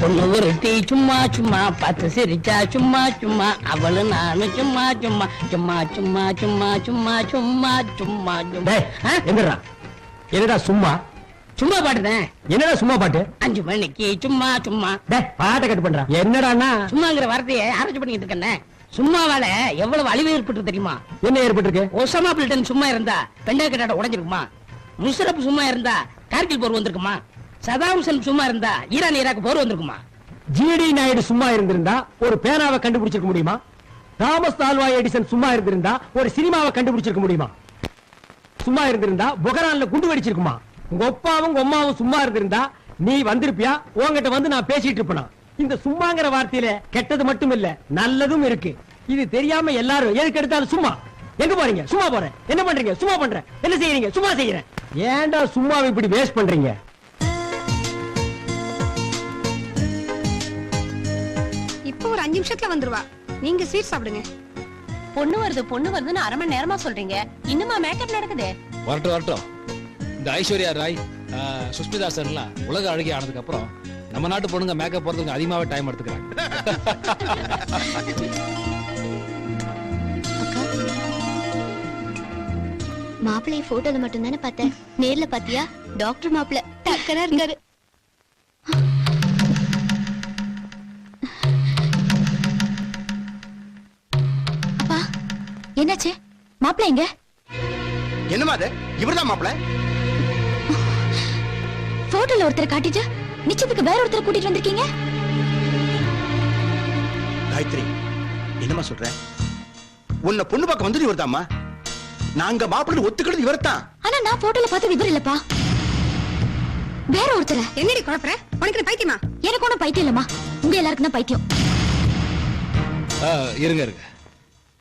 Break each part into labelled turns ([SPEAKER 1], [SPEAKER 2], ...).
[SPEAKER 1] பொண்ணு ஒருத்தி சும்மா சும்மா பார்த்து சிரிச்சா சும்மா சும்மா அவளு நானும் சும்மா சும்மா சும்மா சும்மா சும்மா சும்மா சும்மா சும்மா சும்மா?
[SPEAKER 2] எங்கடா என்னடா சும்மா?
[SPEAKER 1] சும்மா பாடுதேன்
[SPEAKER 2] என்னடா சும்மா பாட்டு?
[SPEAKER 1] அஞ்சு மணிக்கு சும்மா சும்மா.
[SPEAKER 2] பாட்டை கட்டு பண்றா. என்னடான்னா?
[SPEAKER 1] சும்மாங்கிற வார்த்தையை ஆராய்ச்சி பண்ணிட்டு இருக்கேனே சும்மாவால எவ்வளவு அழிவு ஏற்பட்டு தெரியுமா?
[SPEAKER 2] என்ன ஏற்பட்டிருக்கு?
[SPEAKER 1] ஒசாமா பில்டன் சும்மா இருந்தா பெண்டா கட்டாட உடைஞ்சிருக்குமா? முஷரப் சும்மா இருந்தா கார்கில் போர் வந்திருக்குமா? சதாம் செல் சும்மா இருந்தா ஈரான் ஈராக் போர் வந்திருக்குமா?
[SPEAKER 2] ஜிடி நாயுடு சும்மா இருந்திருந்தா ஒரு பேனாவை கண்டுபிடிச்சிருக்க முடியுமா? தாமஸ் தால்வாய் எடிசன் சும்மா இருந்திருந்தா ஒரு சினிமாவை கண்டுபிடிச்சிருக்க முடியுமா? சும்மா இருந்திருந்தா புகரான்ல குண்டு வெடிச்சிருக்குமா? உங்க அப்பாவும் உங்க அம்மாவும் சும்மா இருந்திருந்தா நீ வந்திருப்பியா? உன்கிட்ட வந்து நான் பேசிட்டு இருப்பேனா? இந்த சும்மாங்கிற வார்த்தையில கெட்டது மட்டும் இல்ல நல்லதும் இருக்கு. இது தெரியாம எல்லாரும் எதுக்கு எடுத்தாலும் சும்மா. எங்க போறீங்க? சும்மா போறேன். என்ன பண்றீங்க? சும்மா பண்றேன். என்ன செய்யறீங்க? சும்மா செய்யறேன். ஏன்டா சும்மாவை இப்படி வேஸ்ட் பண்றீங்க?
[SPEAKER 3] நிமிஷத்துல வந்துருவா. நீங்க ஸ்வீட் சாப்பிடுங்க.
[SPEAKER 4] பொண்ணு வருது பொண்ணு வருதுன்னு அரை மணி நேரமா சொல்றீங்க. இன்னுமா மேக்கப் நடக்குதே?
[SPEAKER 5] வரட்டும் வரட்டும். இந்த ஐஸ்வர்யா ராய் சுஷ்மிதா சென்லாம் உலக அழகி ஆனதுக்கு அப்புறம் நம்ம நாட்டு பொண்ணுங்க மேக்கப் போறதுக்கு அதிகமாவே டைம் எடுத்துக்கிறாங்க.
[SPEAKER 6] மாப்பிள்ளை போட்டோல மட்டும் தானே பார்த்தேன். நேர்ல பாத்தியா? டாக்டர் மாப்பிள்ள டக்கரா இருக்காரு. என்னாச்சு? மாப்பிள்ள எங்க?
[SPEAKER 7] என்னமா அது? இவர்தான் மாப்பிள?
[SPEAKER 6] போட்டோல ஒருத்தரை காட்டிட்டு நிச்சயத்துக்கு வேற ஒருத்தரை கூட்டிட்டு வந்திருக்கீங்க?
[SPEAKER 7] காயத்ரி என்னமா சொல்ற? உன்னை பொண்ணு பார்க்க வந்தது இவர்தாம்மா. நாங்க மாப்பிள்ளை ஒத்துக்கிறது இவர்தான்.
[SPEAKER 6] ஆனா நான் போட்டோல பார்த்தது இவர் இல்லப்பா. வேற ஒருத்தரை.
[SPEAKER 3] என்னடி குழப்பற? உனக்கு பைத்தியமா?
[SPEAKER 6] எனக்கு ஒண்ணும் பைத்தியம் இல்லம்மா. உங்க எல்லாருக்கும் தான் பைத்தியம்.
[SPEAKER 5] ஆ, இருங்க இருங்க.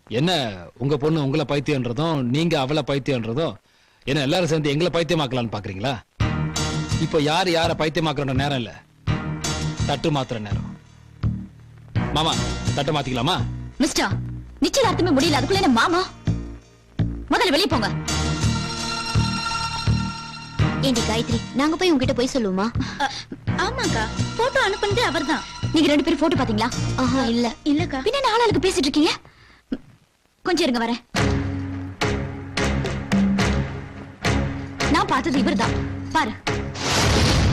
[SPEAKER 5] என்ன உங்க பொண்ணு உங்களை பைத்தியன்றதும் நீங்க அவளை பைத்தியன்றதும் என்ன எல்லாரும் சேர்ந்து எங்களை பைத்தியமாக்கலாம்னு பாக்குறீங்களா? இப்போ யார் யார பைத்தியமாக்குற நேரம் இல்ல. தட்டு மாத்துற நேரம். மாமா தட்டு மாத்திக்கலாமா?
[SPEAKER 6] மிஸ்டர் நிச்சயதார்த்தமே முடியல. அதுக்குள்ள என்ன மாமா? முதல்ல வெளிய போங்க. ஏண்டி காயத்ரி நாங்க போய் உங்ககிட்ட போய் சொல்லுவோமா? ஆமாக்கா. போட்டோ அனுப்புனது அவர்தான். நீங்க ரெண்டு பேரும் போட்டோ பாத்தீங்களா? ஆஹா இல்ல. இல்லக்கா. பின்ன என்ன ஆளாளுக்கு பேசிட்டு இருக்கீங்க? கொஞ்சம் இருங்க வரேன். நான் பார்த்தது இவர்தான். பாரு.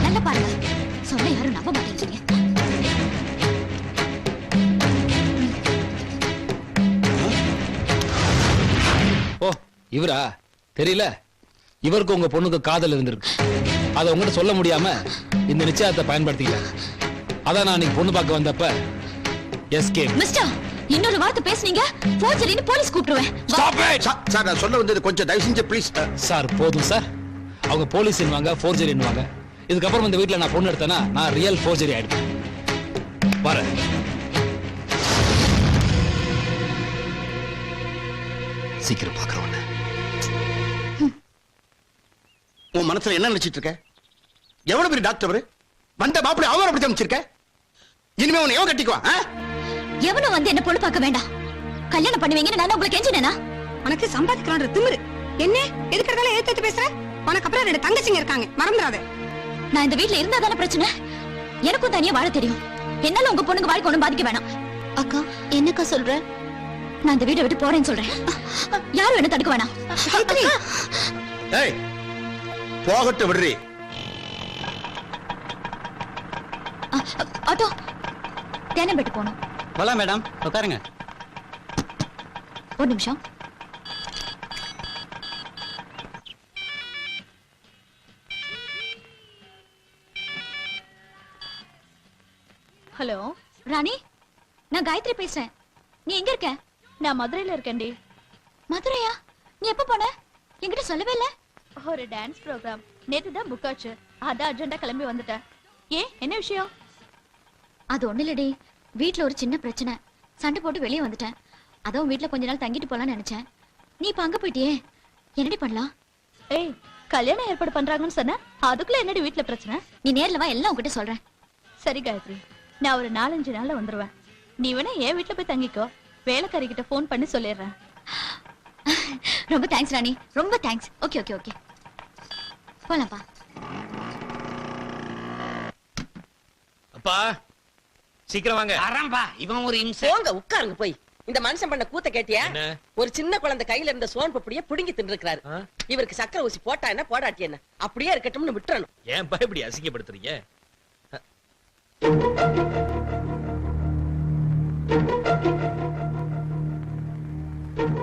[SPEAKER 6] நல்லா பாருங்க. சொல்ல யாரும் நம்ப மாட்டேங்கிறீங்க.
[SPEAKER 5] ஓ இவரா? தெரியல. இவருக்கு உங்க பொண்ணுக்கு காதல் இருந்திருக்கு. அதை உங்ககிட்ட சொல்ல முடியாம இந்த நிச்சயத்தை பயன்படுத்திக்கல அதான் நான் இன்னைக்கு பொண்ணு பார்க்க வந்தப்ப எஸ்கே
[SPEAKER 6] மிஸ்டர் இன்னொரு வார்த்தை பேசுனீங்க? போர்ஜரின்னு போலீஸ் கூப்பிடுவேன் வா-
[SPEAKER 7] சா- சார் நான் சொல்ல வந்தது கொஞ்சம் தயவு செஞ்சு ப்ளீஸ்
[SPEAKER 5] சார் போதும் சார் அவங்க போலீஸ் என்னவாங்க ஃபோர்ஜரி என்னவாங்க இதுக்கப்புறம் இந்த வீட்ல நான் பொண்ணு எடுத்தேன்னா நான் ரியல் ஃபோர்ஜரி ஆயிடுவேன். வரேன் சீக்கிரம் பார்க்கறவன
[SPEAKER 7] உன் மனசுல என்ன நினைச்சிட்டு இருக்க? எவ்வளவு பெரிய டாக்டர் வந்த மாப்பிள்ளை அவரை அப்படி அமைச்சிருக்க இனிமே உன்னை எவன் கட்டிக்குவான்?
[SPEAKER 6] எவனும் வந்து என்ன பொண்ணு பார்க்க வேண்டாம். கல்யாணம் பண்ணுவீங்கன்னு நான் உங்களுக்கு கெஞ்சினேனா?
[SPEAKER 3] உனக்கு சம்பாதிக்கிறான்ற திமிரு. என்ன? எதுக்கு இருந்தாலும் ஏத்து பேசுற? உனக்கு அப்புறம் ரெண்டு தங்கச்சிங்க இருக்காங்க. மறந்துடாத.
[SPEAKER 6] நான் இந்த வீட்ல இருந்தா தானே பிரச்சனை? எனக்கும் தனியா வாழ தெரியும். என்னால உங்க பொண்ணுக்கு வாழ்க்கை ஒண்ணும் பாதிக்க வேணாம். அக்கா என்னக்கா சொல்ற? நான் இந்த வீட்டை விட்டு போறேன்னு சொல்றேன். யாரும் என்ன தடுக்க வேணாம்.
[SPEAKER 7] ஏய் போகட்டும் விடுறி.
[SPEAKER 6] ஆட்டோ. தேனம்பேட்டு போகணும்.
[SPEAKER 8] போலாம் மேடம் உட்காருங்க
[SPEAKER 6] ஒரு நிமிஷம். ஹலோ. ராணி நான் காயத்ரி பேசுறேன். நீ எங்க இருக்க?
[SPEAKER 4] நான் மதுரையில இருக்கேன்டி
[SPEAKER 6] மதுரையா? நீ எப்ப போன? என்கிட்ட சொல்லவே இல்ல.
[SPEAKER 4] ஒரு டான்ஸ் ப்ரோக்ராம் நேத்து தான் புக் ஆச்சு. அதான் அர்ஜென்ட்டா கிளம்பி வந்துட்டேன். ஏன்? என்ன விஷயம்?
[SPEAKER 6] அது ஒண்ணு இல்லடி வீட்ல ஒரு சின்ன பிரச்சனை. சண்டை போட்டு வெளியே வந்துட்டேன். அதான் வீட்ல கொஞ்ச நாள் தங்கிட்டு போலாம்னு நினைச்சேன். நீ இப்ப அங்க போயிட்டியே? என்னடி பண்ணலாம்?
[SPEAKER 4] ஏய் கல்யாணம் ஏற்பாடு பண்றாங்கன்னு சொன்ன அதுக்குள்ள என்னடி வீட்ல பிரச்சனை?
[SPEAKER 6] நீ நேர்ல வா எல்லாம் உன்கிட்ட சொல்றேன்.
[SPEAKER 4] சரி காயத்ரி நான் ஒரு நாலஞ்சு நாள்ல வந்துருவேன். நீ வேணா என் வீட்ல போய் தங்கிக்கோ. வேலைக்காரி கிட்ட ஃபோன் பண்ணி சொல்லிடுறேன்.
[SPEAKER 6] ரொம்ப தேங்க்ஸ் ராணி. ரொம்ப தேங்க்ஸ் ஓகே ஓகே ஓகே போலாம்ப்பா.
[SPEAKER 9] அப்பா
[SPEAKER 8] சீக்கிரம் வாங்க.
[SPEAKER 1] வரம்பா இவன் ஒரு இம்சை.
[SPEAKER 9] போங்க உட்காருங்க போய். இந்த மனுஷன் பண்ண கூத்த கேட்டியா?
[SPEAKER 8] என்ன?
[SPEAKER 9] ஒரு சின்ன குழந்தை கையில இருந்த சோன் பப்படிய புடுங்கி தின்னுருக்காரு
[SPEAKER 8] ஆ?
[SPEAKER 9] இவருக்கு சக்கரை ஊசி போட்டா என்ன போடாட்டி என்ன? அப்படியே இருக்கட்டும்னு விட்டுறணும்.
[SPEAKER 8] ஏன் பயப்படி அசிங்கப்படுத்துறீங்க?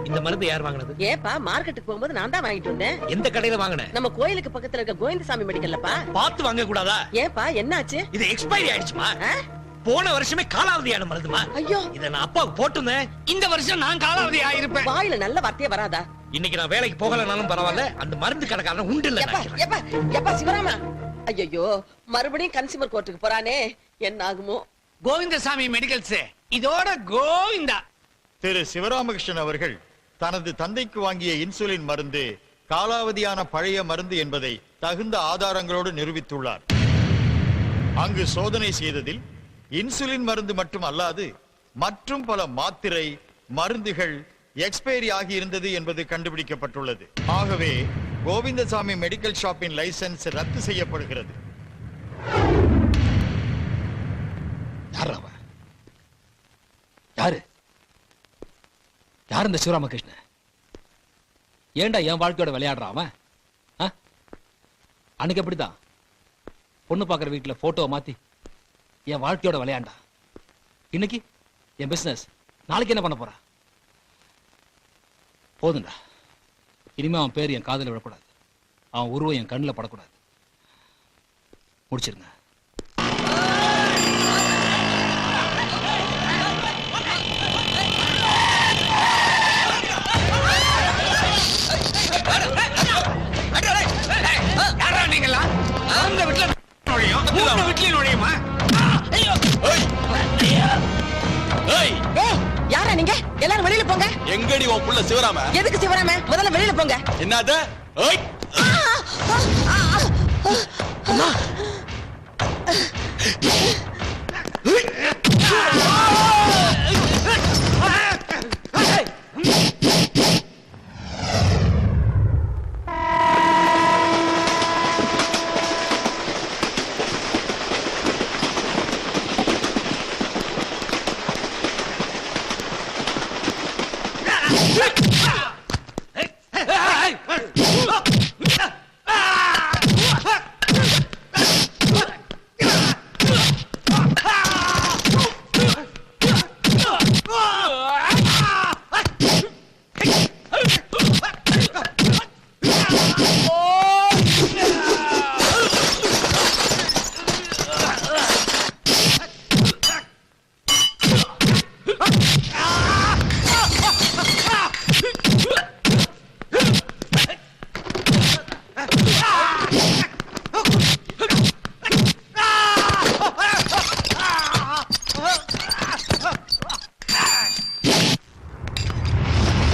[SPEAKER 8] இந்த மருந்து யார் வாங்கினது?
[SPEAKER 9] ஏப்பா மார்க்கெட்டுக்கு போகும்போது நான் தான் வாங்கிட்டு வந்தேன்.
[SPEAKER 8] எந்த கடையில வாங்கின?
[SPEAKER 9] நம்ம கோயிலுக்கு பக்கத்துல இருக்க கோவிந்தசாமி மெடிக்கல்லப்பா
[SPEAKER 8] பார்த்து வாங்க கூடாதா?
[SPEAKER 9] ஏப்பா என்னாச்சு?
[SPEAKER 8] இது எக்ஸ்பைரி ஆயிடுச்சுமா?
[SPEAKER 9] ஆ?
[SPEAKER 8] போன வருஷமே காலாவதியான மருந்துமா
[SPEAKER 9] ஐயோ.
[SPEAKER 8] இத நான் அப்பாவுக்கு போட்டிருந்தேன்.
[SPEAKER 1] இந்த வருஷம் நான் காலாவதி ஆயிருப்பேன்.
[SPEAKER 9] வாயில நல்ல வார்த்தையே வராதா?
[SPEAKER 8] இன்னைக்கு நான் வேலைக்கு போகலனாலும் பரவாயில்ல. அந்த மருந்து கடைக்காரன் உண்டு இல்ல
[SPEAKER 9] எப்பா எப்பா எப்பா சிவராமா? ஐயோ மறுபடியும் கன்சியூமர் கோர்ட்டுக்கு போறானே. என்ன ஆகுமோ?
[SPEAKER 1] கோவிந்தசாமி மெடிக்கல்ஸ். இதோட கோவிந்தா.
[SPEAKER 10] திரு சிவராமகிருஷ்ணன் அவர்கள் தனது தந்தைக்கு வாங்கிய இன்சுலின் மருந்து காலாவதியான பழைய மருந்து என்பதை தகுந்த ஆதாரங்களோடு நிரூபித்துள்ளார். அங்கு சோதனை செய்ததில் இன்சுலின் மருந்து மட்டும் அல்லாது மற்றும் பல மாத்திரை மருந்துகள் எக்ஸ்பைரி ஆகி இருந்தது என்பது கண்டுபிடிக்கப்பட்டுள்ளது. ஆகவே கோவிந்தசாமி மெடிக்கல் ஷாப்பின் லைசென்ஸ் ரத்து செய்யப்படுகிறது.
[SPEAKER 5] யாரு யார்? இந்த சிவராமகிருஷ்ணன்? ஏன்டா என் வாழ்க்கையோட விளையாடுறான் அவன்? ஆ? அன்னைக்கு அப்படிதான் பொண்ணு பார்க்குற வீட்டுல போட்டோ மாத்தி என் வாழ்க்கையோட விளையாண்டா. இன்னைக்கு என் பிசினஸ் நாளைக்கு என்ன பண்ண போறா? போதுண்டா இனிமே அவன் பேர் என் காதல விடக்கூடாது அவன் உருவம் என் கண்ணுல படக்கூடாது. முடிச்சிருங்க.
[SPEAKER 1] நீங்களா அந்த வீட்டுல நுழையும்?
[SPEAKER 9] யாரா நீங்க? எல்லாரும் வெளியில போங்க.
[SPEAKER 7] எங்கடி உன் புள்ள சிவராம?
[SPEAKER 9] எதுக்கு சிவராம? முதல்ல வெளியில போங்க.
[SPEAKER 7] என்னது? ஏய்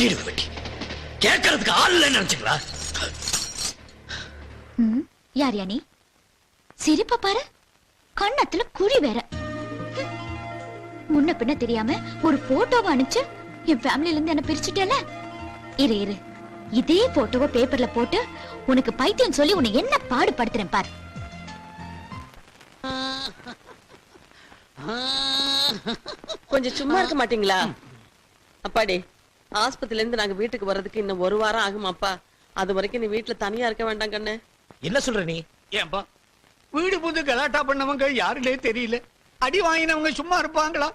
[SPEAKER 8] வெட்டிடு வெட்டி கேட்கறதுக்கு ஆள் இல்லைன்னு நினைச்சுங்களா
[SPEAKER 6] யார் யா நீ சிரிப்ப பாரு. கண்ணத்துல குழி வேற. முன்ன பின்ன தெரியாம ஒரு போட்டோவை அனுப்பிச்சு என் ஃபேமிலில இருந்து என்ன பிரிச்சுட்டேல? இரு இரு. இதே போட்டோவை பேப்பர்ல போட்டு உனக்கு பைத்தியம் சொல்லி உன்னை என்ன பாடுபடுத்துறேன் பாரு.
[SPEAKER 9] கொஞ்சம் சும்மா இருக்க மாட்டீங்களா? அப்பாடி. ஆஸ்பத்திரில இருந்து நாங்க வீட்டுக்கு வர்றதுக்கு இன்னும் ஒரு வாரம் ஆகுமாப்பா? அது வரைக்கும் நீ வீட்டுல தனியா இருக்க வேண்டாம் கண்ணு.
[SPEAKER 8] என்ன சொல்ற நீ?
[SPEAKER 11] ஏன்பா வீடு புது கலாட்டா பண்ணவங்க யாருனே தெரியல. அடி வாங்கினவங்க சும்மா இருப்பாங்களா?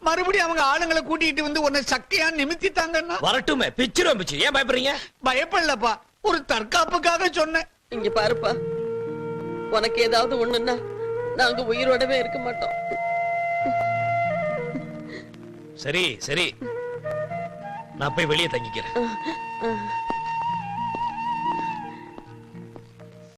[SPEAKER 11] மறுபடியும் அவங்க ஆளுங்களை கூட்டிட்டு வந்து உன்னை சக்கையா நிமித்திட்டாங்கன்னா?
[SPEAKER 8] வரட்டுமே பிச்சிரும் பிச்சு. ஏன் பயப்படுறீங்க?
[SPEAKER 11] பயப்படலப்பா ஒரு தற்காப்புக்காக சொன்னேன்.
[SPEAKER 9] இங்க பாருப்பா உனக்கு ஏதாவது ஒண்ணுன்னா நாங்க உயிரோடவே இருக்க மாட்டோம்.
[SPEAKER 8] சரி சரி. நான் போய் வெளியே தங்கிக்கிறேன்.